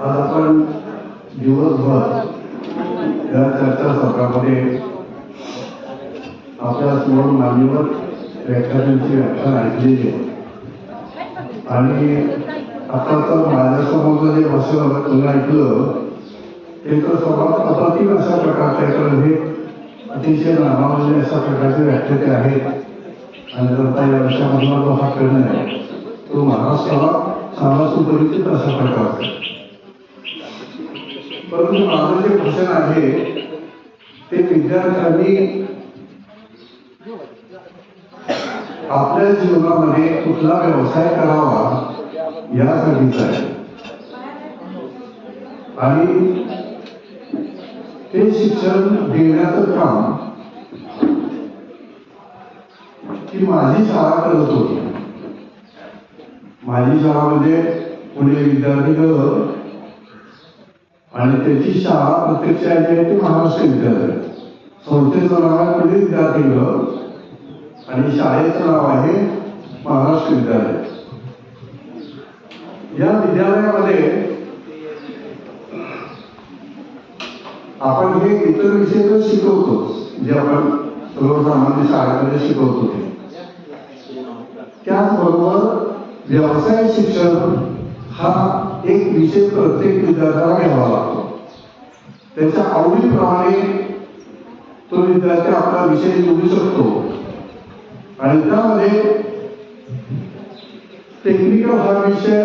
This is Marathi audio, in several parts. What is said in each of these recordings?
आज आपण दिवसभर या चर्चासत्रामध्ये आपल्यासमोर मान्यवर व्याख्यानांची व्याख्यान ऐकलेली आहे आणि आता तर माझ्यासमोर जे भाषण तुम्ही ऐकलं ते तर सर्वात अप्रतिम अशा प्रकारचे कारण हे अतिशय नामावले अशा प्रकारचे व्याख्याते आहेत आणि जनता या विषयामधला जो हा कर्ण आहे तो महाराष्ट्राला सर्वात सुपरिचित अशा प्रकारचा आहे. परंतु माझं जे भाषण आहे ते विद्यार्थ्यांनी आपल्या जीवनामध्ये कुठला व्यवसाय करावा यासाठीच आहे. आणि ते शिक्षण देण्याचं काम ती माझी शाळा करत होती. माझी शाळा म्हणजे पुणे विद्यार्थी आणि त्याची शाळा प्रत्यक्ष आहे ते महाराष्ट्र विद्यालय संस्थेचं नाव आहे पुढील विद्यार्थी आणि शाळेचं नाव आहे महाराष्ट्र विद्यालय. या विद्यालयामध्ये आपण हे इतर विषय तर शिकवतो जे आपण सर्वसामान्य शाळेमध्ये शिकवतो ते. त्याचबरोबर व्यवसाय शिक्षण हा एक विषय प्रत्येक विद्यार्थ्याला घ्यावा लागतो. त्याच्या आवडीप्रमाणे तो विद्यार्थी आपला विषय निवडू शकतो. आणि त्यामध्ये टेक्निकल हा विषय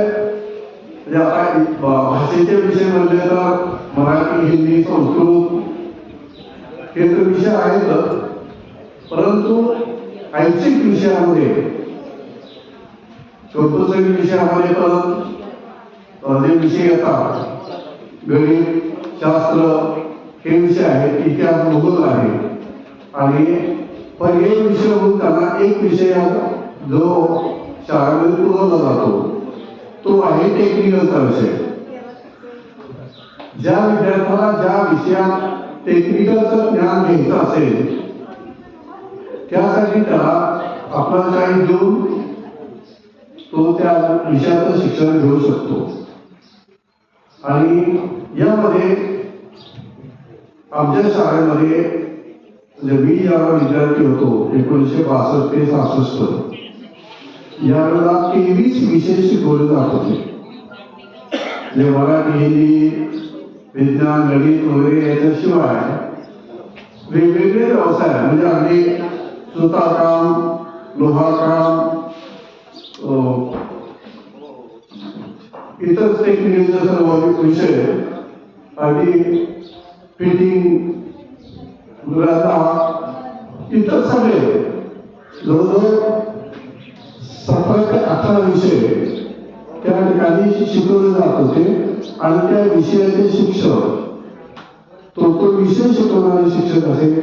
म्हणजे आता भाषेचे विषय म्हणले तर मराठी हिंदी संस्कृत हे तर विषय आहेत. परंतु ऐच्छिक विषयामध्ये कंपल्सरी विषयामध्ये पण जे विषय येतात गणित शास्त्र हे विषय आहेत इतिहास भूगोल आहे. आणि पर्यायी विषय म्हणून त्यांना एक विषय जो शाळेमध्ये पुरवला जातो. तो आहे टेक्निकलचा विषय. ज्या विद्यार्थ्याला ज्या विषयात टेक्निकलचं ज्ञान घ्यायचं असेल त्यासाठी त्याला आपला काही देऊन तो त्या विषयाचं शिक्षण घेऊ शकतो. आणि यामध्ये आमच्या शाळेमध्ये म्हणजे मी ज्यावेळेला विद्यार्थी होतो एकोणीसशे बासष्ट ते सहासष्ट यावेळेला तेवीस विषय शिकवले जात होते. म्हणजे मराठी हिंदी विज्ञान गणित वगैरे याच्याशिवाय वेगवेगळे व्यवसाय म्हणजे अगदी सुतारकाम लोहारकाम इतर टेक्निकलचे सर्व विषय आणि फिटिंग मुलांना इतर सगळे. जवळजवळ सतरा ते अठरा विषय त्या ठिकाणी शिकवले जात होते. आणि त्या विषयाचे शिक्षक तो तो विषय शिकवणारे शिक्षक असे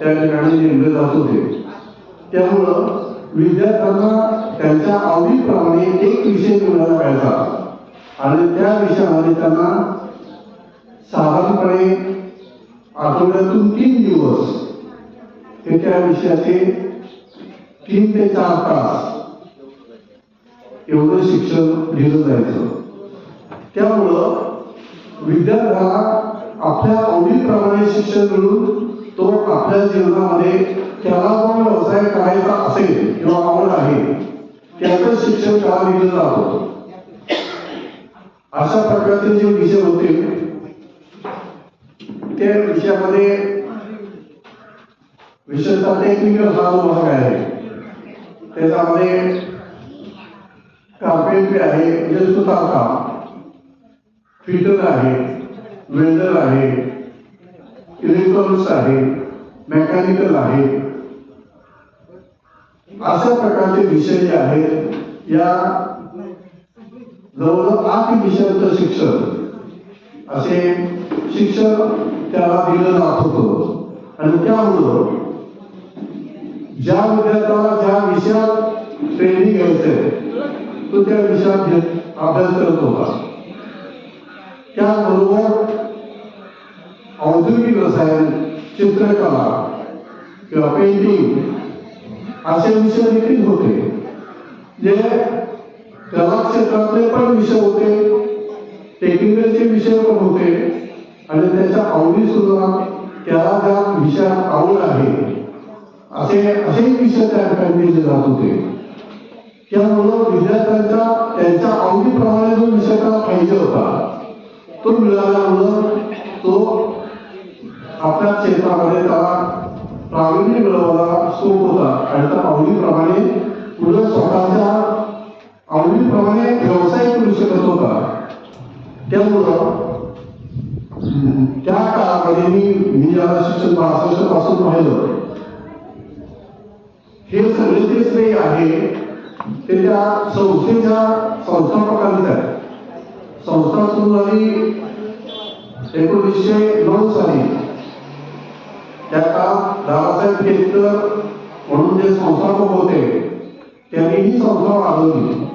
त्या ठिकाणी नेमले जात होते. त्यामुळं विद्यार्थ्यांना त्यांच्या आवडीप्रमाणे एक विषय निवडायला पाहिजे. आणि त्या विषयामध्ये त्यांना साधारणपणे आठवड्यातून तीन दिवस हे त्या विषयाचे तीन ते चार तास एवढं शिक्षण दिलं जायचं. त्यामुळं विद्यार्थ्याला आपल्या आवडीप्रमाणे शिक्षण मिळून तो आपल्या जीवनामध्ये त्याला जो व्यवसाय करायचा असेल किंवा आवड आहे त्याचं शिक्षण त्याला दिलं जात. होतं अशा प्रकारचे जे विषय होते त्या विषयामध्ये विशेषतः टेक्निकल हा जो भाग आहे. त्याच्यामध्ये कार्पेंट्री आहे म्हणजे सुतारकाम फिटर आहे वेल्डर आहे इलेक्ट्रॉनिक्स आहे मेकॅनिकल आहे. अशा प्रकारचे विषय जे आहेत या जवळजवळ आठ विषयांचं शिक्षण. असे शिक्षण त्याला दिलं जात होतं. आणि त्यामुळं ज्या विद्यार्थ्याला ज्या विषयात ट्रेनिंग घ्यायचंय तो त्या विषयात घेत अभ्यास करत होता. त्याबरोबर औद्योगिक रसायन चित्रकला किंवा पेंटिंग असे विषय देखील होते. जे कला क्षेत्रातले पण विषय होते टेक्निकलचे विषय पण होते आणि त्याच्या आवडी सुद्धा त्याला ज्या विषयात आवड आहे. असे असेही विषय त्या ठिकाणी दिले जात होते. त्यामुळं विद्यार्थ्यांच्या त्यांच्या आवडीप्रमाणे जो विषय त्याला पाहिजे होता तो मिळाल्यामुळं तो आपल्या क्षेत्रामध्ये त्याला प्रावीण्य मिळवायला स्कोप होता. आणि त्या आवडीप्रमाणे पुढे स्वतःच्या आवडीप्रमाणे व्यवसाय करू शकत होता? त्यामुळं त्या काळामध्ये मी मी ज्याला शिक्षण बासष्टपासून पाहिलं. हे सगळे जे श्रेय आहे ते त्या संस्थेच्या संस्थापकांचे आहे. संस्था सुरू झाली एकोणीसशे नऊ साली. त्या काळात दादासाहेब केतकर म्हणून जे संस्थापक होते त्यांनी ही संस्था वाढवली.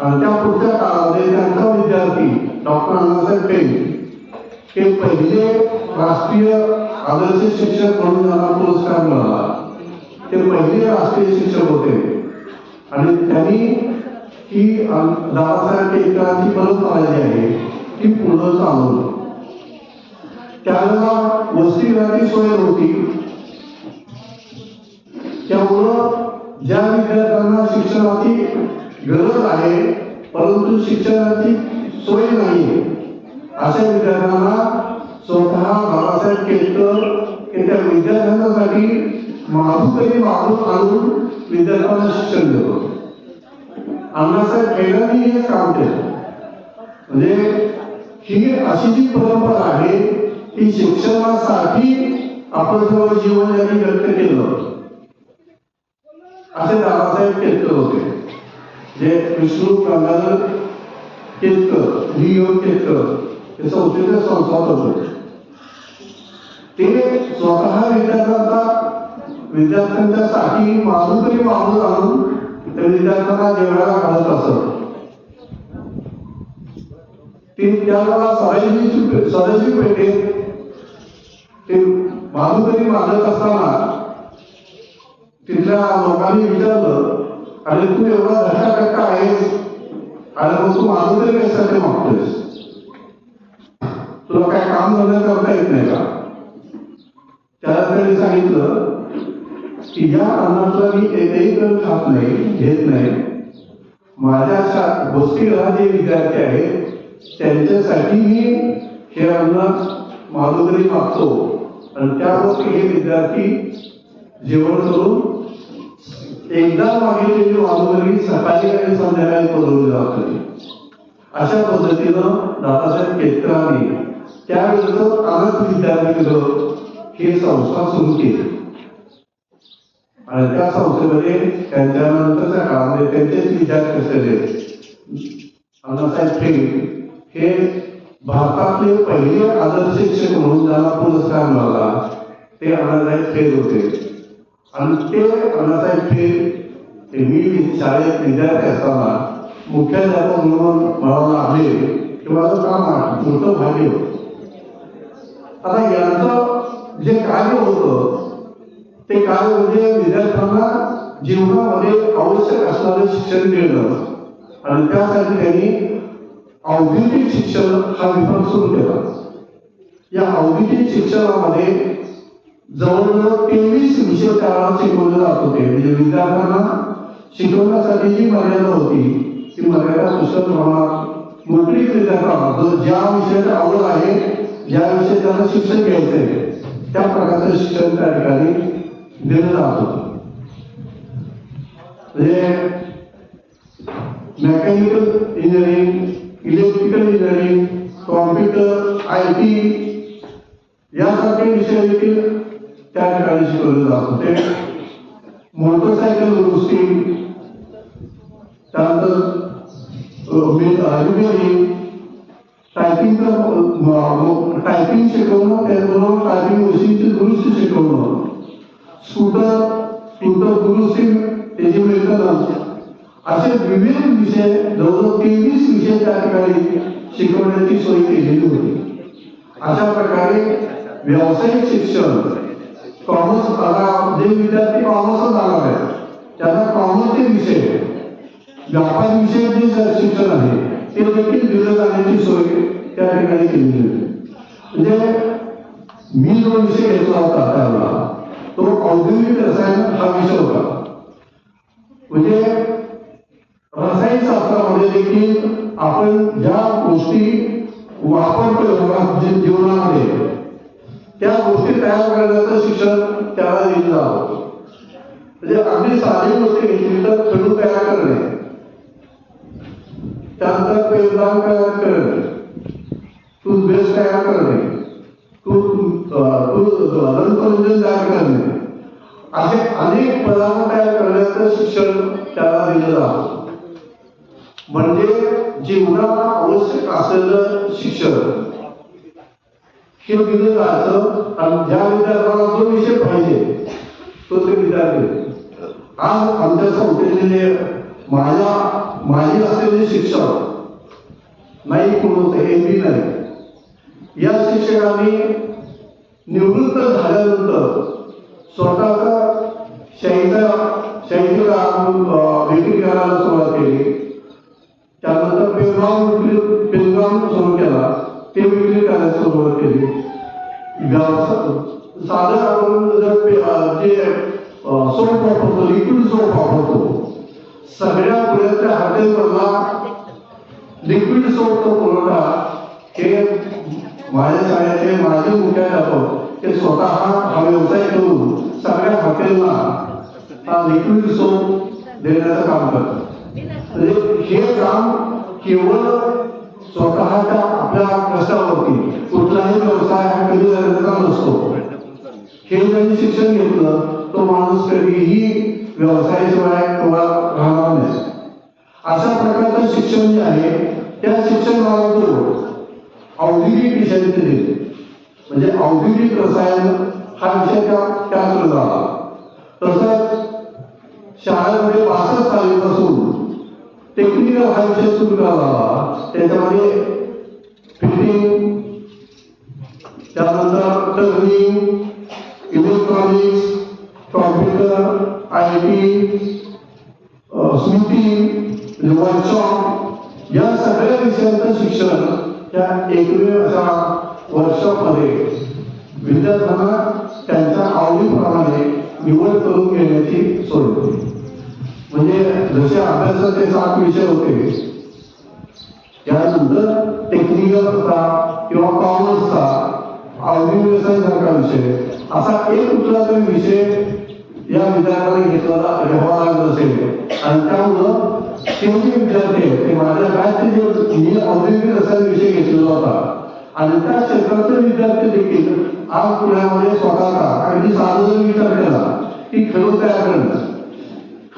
त्या पुढच्या काळामध्ये त्यांचा विद्यार्थी डॉक्टर अण्णासाहेब पेन हे पहिले राष्ट्रीय आदर्श शिक्षक म्हणून त्यांना पुरस्कार मिळाला. ते पहिले राष्ट्रीय शिक्षक होते. आणि त्यांनी ही दादासाहेब टिळकांची परत जी आहे ती पुढं चालवली त्यावेळेला वसतिगृहाची सोय होती त्यामुळं ज्या विद्यार्थ्यांना शिक्षणाची गरज आहे परंतु शिक्षणाची सोय नाही. अशा विद्यार्थ्यांना स्वतः बाबासाहेब केतकर हे त्या विद्यार्थ्यांसाठी माधुकरी मागून आणून विद्यार्थ्यांना शिक्षण देतो. अण्णासाहेब खेळांनी हे काम केलं. म्हणजे ही अशी जी परंपरा आहे ती शिक्षणासाठी आपण जेव्हा जीवन यांनी व्यक्त केलं. असे दादासाहेब केतकर होते. जे विष्णू गंगाधर केतकर व्ही योग केतकर हे संस्थेचे संस्थापक होते. ते स्वतः विद्यार्थ्यांचा विद्यार्थ्यांच्या साठी माधुकरी माणूस आणून त्या विद्यार्थ्यांना जेवणाला घालत असत. ते त्यावेळेला सदाशिव सदाशिव पेठेत ते माधुकरी मागत असताना तिथल्या लोकांनी विचारलं आणि तू एवढा धक्का आहेस आणि मग तू माझं तरी कशासाठी मागतोयस? तुला काय काम धंदा करता येत नाही का? त्याला त्यांनी सांगितलं की या अन्नाचा मी एकही कण खात नाही घेत नाही. माझ्या बस्तीला जे विद्यार्थी आहेत त्यांच्यासाठी मी हे अन्न तरी मागतो आणि त्यावर हे विद्यार्थी जेवण करून एकदा मागितलेली वाजवली सकाळी आणि संध्याकाळी पदवली जात अशा पद्धतीनं दादासाहेब केतकरांनी त्यावेळेचं अनाथ विद्यार्थी हे संस्था सुरू केली. आणि त्या संस्थेमध्ये त्यांच्यानंतरच्या काळामध्ये त्यांचेच विद्यार्थी असलेले अण्णासाहेब ठेंग हे भारतातले पहिले आदर्श शिक्षक म्हणून ज्यांना पुरस्कार मिळाला ते अण्णासाहेब ठेंग होते. आणि ते अण्णासाहेब ठेंग मी शाळेत विद्यार्थी असताना मुख्याध्यापक म्हणून मला आले हे माझं काम मोठं भाग्य होतं. आता यांचं जे कार्य होतं ते कार्य म्हणजे विद्यार्थ्यांना जीवनामध्ये आवश्यक असणारे शिक्षण देणं आणि त्यासाठी त्यांनी औद्योगिक शिक्षण हा विभाग सुरू केला. या औद्योगिक शिक्षणामध्ये जवळजवळ तेवीस विषय त्याला शिकवले जात होते. म्हणजे विद्यार्थ्यांना शिकवण्यासाठी जी मर्यादा होती ती मर्यादा पुस्तक प्रमाणात मोकळीकरित्या करा जो ज्या विषयाची आवड आहे ज्या विषयी त्याला शिक्षण घ्यायचं त्या प्रकारचं शिक्षण त्या ठिकाणी दिलं जात होतं. म्हणजे mechanical engineering electrical engineering computer I T यासारखे विषय देखील त्या ठिकाणी शिकवले जात. होते मोटरसायकल दुरुस्ती त्यानंतर टायपिंग टायपिंगचं टायपिंग शिकवणं त्याचबरोबर टायपिंग मशीनची दुरुस्ती शिकवणं स्कूटर स्कूटर दुरुस्ती त्याची मेंटेनन्स असे विविध विषय जवळजवळ तेवीस विषय त्या ठिकाणी शिकवण्याची सोय केलेली होती. अशा प्रकारे व्यावसायिक शिक्षण कॉमर्स आता जे विद्यार्थी कॉमर्स जाणार आहे त्यांना कॉमर्सचे विषय व्यापार विषय जे शिक्षण आहे ते देखील दिलं जाण्याची सोय त्या ठिकाणी केली होती म्हणजे मी जो विषय घेतला होता त्यावेळेला तो औद्योगिक रसायन हा विषय होता. म्हणजे रसायनशास्त्रामध्ये देखील आपण ज्या गोष्टी वापरतो जीवनामध्ये त्या गोष्टी तयार करण्याचं शिक्षण त्याला दिलं जावं. म्हणजे अगदी साधी गोष्ट घेतली तर खडू तयार करणे. त्यानंतर पेरदान तयार करणे. टूथपेस्ट तयार करणे. टूथ दंतमंजन तयार करणे. असे अनेक पदार्थ तयार करण्याचं शिक्षण त्याला दिलं जातं म्हणजे जीवनाला आवश्यक असलेलं शिक्षण. शिव दिलं जायचं आणि ज्या विद्यार्थ्याला जो विषय पाहिजे तो ते विद्यार्थी. आज आमच्या संस्थेचे माझ्या माझी असलेले शिक्षक नाही कोण होते हे मी नाही. या शिक्षकांनी निवृत्त झाल्यानंतर स्वतःचा शाहीचा शाहीचा विक्री करायला सुरुवात केली. त्यानंतर पेलगाव पेलगाव सुरू केला. ते विक्री करायचं सुरुवात केली. साधं आपण जर जे सोप वापरतो लिक्विड सोप वापरतो सगळ्या पुण्याच्या हॉटेलमधला लिक्विड सोपचा पुरवठा हे माझ्या शाळेचे माझे मुख्याध्यापक ते स्वतः हा व्यवसाय करून सगळ्या हॉटेलला हा लिक्विड सोप देण्याचं काम करतात. म्हणजे हे काम केवळ स्वतःच्या आपल्या कष्टावरती कुठलाही व्यवसाय हा कधी करायचा नसतो. हे ज्यांनी शिक्षण घेतलं तो माणूस कधीही व्यवसायाशिवाय किंवा राहणार नाही. अशा प्रकारचं शिक्षण जे आहे त्या शिक्षण मार्गातून औद्योगिक विषयाचे दिले. म्हणजे औद्योगिक रसायन हा विषय त्या त्याच झाला. तसंच शाळेमध्ये बासष्ट सालीपासून टेक्निकल हा विषय सुरू करावा त्याच्यामध्ये फिटिंग त्यानंतर turning electronics computer I T Smriti workshop या सगळ्या विषयांचं शिक्षण त्या एकमेव अशा वर्कशॉपमध्ये विद्यार्थ्यांना त्यांच्या आवडीप्रमाणे निवड करून घेण्याची सोय होती. म्हणजे जसे अभ्यासाचे सात विषय होते त्यानंतर टेक्निकलचा किंवा कॉमर्सचा आवडी व्यवसायासारखा विषय. असा एक कुठला तरी विषय या विद्यार्थ्याने घेतलेला घ्यावा लागत असेल. आणि त्यामुळं ते विद्यार्थी ते माझ्या बॅचचे जे मी औद्योगिक रसायन विषय घेतलेला होता. आणि त्या क्षेत्रातले विद्यार्थी देखील आज पुण्यामध्ये स्वतःचा अगदी साधा जर विचार केला की खडू तयार करणं.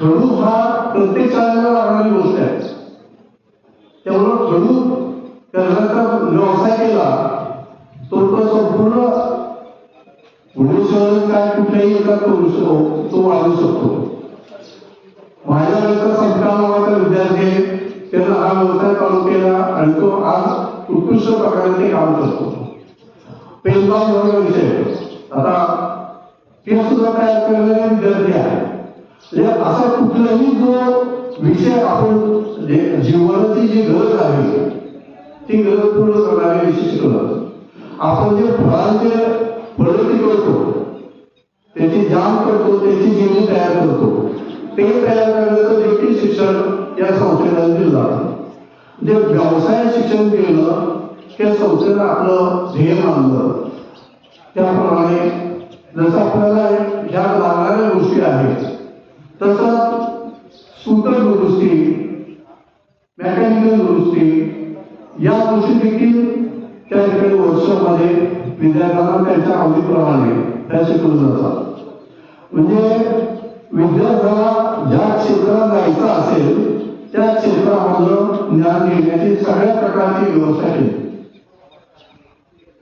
खडू हा प्रत्येक शाळेला लागणारी गोष्ट आहे. तेवढं खडू कर्जाचा व्यवसाय केला. तो तो संपूर्ण काय कुठल्याही एका करू शकतो तो वाढू शकतो. माझ्या वेळेचा संस्कार नावाचा विद्यार्थी आहे. हा व्यवसाय चालू केला आणि तो आज उत्कृष्ट प्रकारे ते काम करतो. पेनगाव म्हणून विषय आता ते सुद्धा तयार करणारे विद्यार्थी आहे म्हणजे असा कुठलाही जो विषय आपण जे जीवनाची जी गरज आहे ती गरज पूर्ण करणारे विषय शिकवलं आपण जे फळांचे प्रगती करतो त्याची जाम करतो त्याची जीवन तयार करतो ते तयार करण्याचं देखील शिक्षण या संस्थेला दिलं जातं. जे व्यवसाय शिक्षण केलं त्या संस्थेनं आपलं ध्येय मानलं. त्याप्रमाणे जसं आपल्याला ह्या लागणाऱ्या गोष्टी आहेत तसं सूत्र दुरुस्ती मेकॅनिकल दुरुस्ती या गोष्टी देखील त्या ठिकाणी वर्षामध्ये विद्यार्थ्यांना त्यांच्या आवडीप्रमाणे त्या शिकवलं जातात. म्हणजे विद्यार्थ्याला ज्या क्षेत्रात जायचं असेल त्या क्षेत्रामधलं ज्ञान घेण्याची सगळ्या प्रकारची व्यवस्था केली.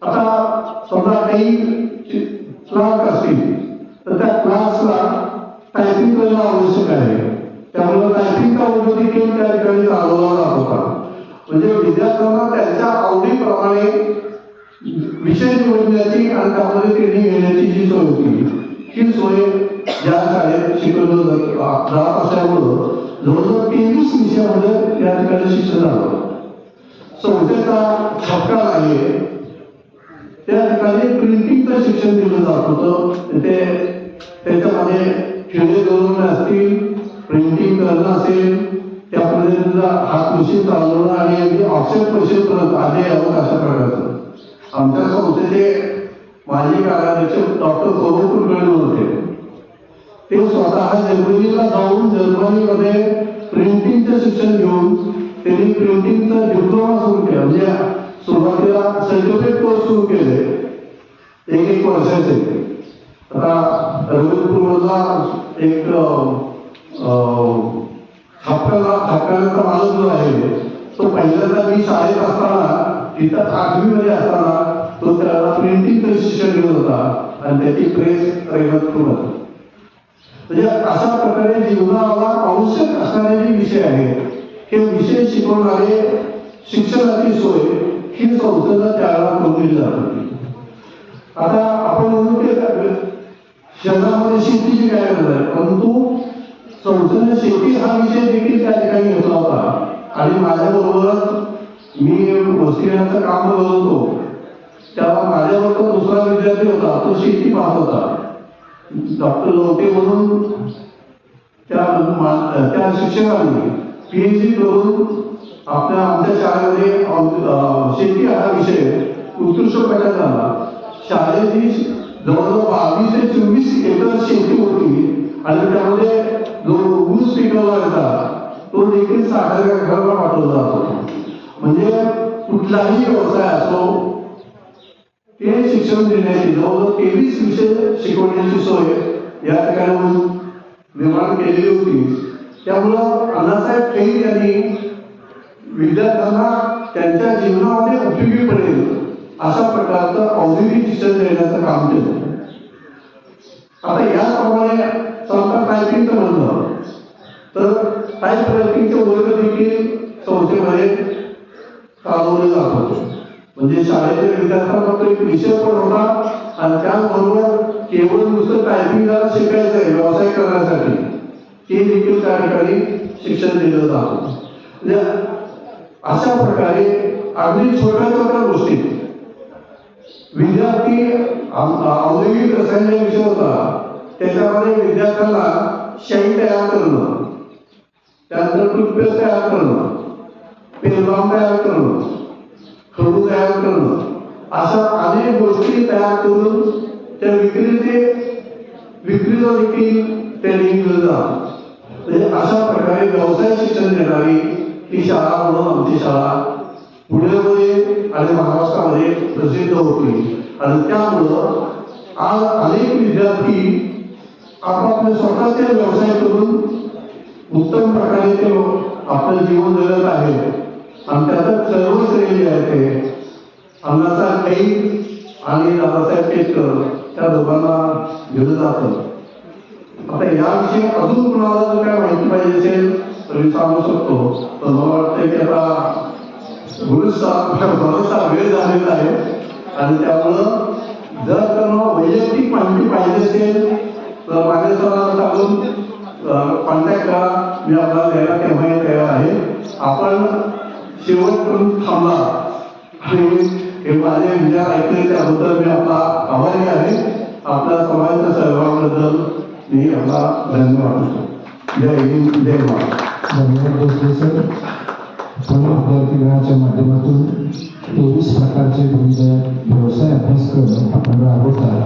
आता समजा काही क्लास असतील तर त्या क्लासला टायपिंग करणं आवश्यक आहे. त्यामुळे टायपिंगचा उद्योग देखील त्या ठिकाणी चालवला जात होता. म्हणजे विद्यार्थ्यांना त्यांच्या आवडीप्रमाणे विषय निवडण्याची आणि त्यामध्ये ट्रेनिंग घेण्याची जी सोय होती ही सोय ज्या शाळेत शिकवलं जात जात असल्यामुळं जवळजवळ तेवीस विषयामध्ये या ठिकाणी शिक्षण झालं संस्थेचा छपका आहे. त्या ठिकाणी प्रिंटिंगचं शिक्षण दिलं जात होतं. ते त्याच्यामध्ये खेळ करून असतील प्रिंटिंग करणं असेल त्या पद्धतीचा हात चालवणं आणि अगदी ऑफसेट मशीन पर्यंत आधी यावं अशा प्रकारचं. आमच्या संस्थेचे माजी कार्याध्यक्ष डॉक्टर गौरव कुलकर्णी होते. ते स्वतः जर्मनीला जाऊन जर्मनीमध्ये प्रिंटिंगचं शिक्षण घेऊन त्यांनी प्रिंटिंगचा डिप्लोमा सुरू केला. म्हणजे सुरुवातीला सर्टिफिकेट कोर्स सुरू केले. एक एक वर्षाचे. आता रविपूरला एक आपल्याला छापकाचा माणूस जो आहे तो पहिल्यांदा मी शाळेत असताना तिथं आठवीमध्ये असताना तो त्याला प्रिंटिंगचं शिक्षण घेत होता आणि त्याची प्रेस रैवतपूर होता. म्हणजे अशा प्रकारे जीवनाला आवश्यक असणारे जे विषय आहेत हे विषय शिकवणारे शिक्षणाची सोय ही संस्थेला त्याला करून जात होती. आता आपण म्हणू की शहरामध्ये शेतीची काय गरज आहे परंतु संस्थेने शेती हा विषय देखील त्या ठिकाणी घेतला होता. आणि माझ्याबरोबरच मी वस्तीनाचं काम बघत. होतो तेव्हा माझ्याबरोबर दुसरा विद्यार्थी होता तो शेती पाहत होता. डॉक्टर लोटे म्हणून त्या त्या शिक्षकांनी पीएचडी करून आपल्या आमच्या शाळेमध्ये शेती हा विषय उत्कृष्ट प्रकार झाला. शाळेची जवळजवळ बावीस ते चोवीस एकर शेती होती. आणि त्यामध्ये जो ऊस पिकवला होता तो देखील साखर कारखान्याला पाठवला जात. होता म्हणजे कुठलाही व्यवसाय असो ते शिक्षण देण्याची जवळजवळ तेवीस विषय शिकवण्याची सोय या ठिकाणी निर्माण केलेली होती. त्यामुळं अण्णासाहेब खेर यांनी विद्यार्थ्यांना त्यांच्या जीवनामध्ये उपयोगी पडेल अशा प्रकारचं औद्योगिक शिक्षण देण्याचं काम केलं. आता याचप्रमाणे संस्था टायपिंगचं म्हणलं. तर टाईप रायटिंगचे वर्ग देखील संस्थेमध्ये चालवले जात होते म्हणजे शाळेच्या विद्यार्थ्यांना तो एक विषय पण होता आणि त्याचबरोबर केवळ नुसतं टायपिंगला शिकायचं आहे व्यवसाय करण्यासाठी. ते देखील त्या ठिकाणी शिक्षण दिलं जातं. म्हणजे अशा प्रकारे अगदी छोट्या छोट्या गोष्टी. विद्यार्थी औद्योगिक रसायन विषय होता त्याच्यामध्ये विद्यार्थ्यांना शाई तयार करणं त्यानंतर टूथपेस्ट तयार करणं पेनबाम तयार करणं खडू तयार करणं अशा अनेक गोष्टी तयार करून त्या विक्रीचे विक्रीला देखील ट्रेनिंग दिलं जातं म्हणजे अशा प्रकारे व्यवसाय शिक्षण देणारी ही शाळा म्हणून आमची शाळा पुण्यामध्ये आणि महाराष्ट्रामध्ये प्रसिद्ध होती. आणि त्यामुळं आज अनेक विद्यार्थी आपापले स्वतःचे व्यवसाय करून उत्तम प्रकारे ते आपलं जीवन जगत आहेत आणि त्याचं सर्व श्रेय आहे. ते अण्णासाहेब आणि दादासाहेब केतकर त्या दोघांना दिलं जातं. आता याविषयी अजून कुणाला जर काय माहिती पाहिजे असेल तर मी सांगू शकतो. तर मला वाटतं की आता बराचसा बराचसा वेळ झालेला आहे. आणि त्यामुळं जर त्यांना वैयक्तिक माहिती पाहिजे असेल तर माझ्या सरांना सांगून कॉन्टॅक्ट करा. मी आपला द्यायला केव्हाही तयार आहे. आपण शेवटपर्यंत थांबला आणि हे माझे विचार ऐकले त्याबद्दल मी आपला आभारी आहे. आपल्या समाजाच्या सहभागाबद्दल मी आपला धन्यवाद जय हिंद जय महाराष्ट्र. धन्यवाद भोसले सर. आपण विद्यार्थीगृहाच्या माध्यमातून तेवीस प्रकारचे तुमचे व्यवसाय अभ्यासक्रम आपण राबवत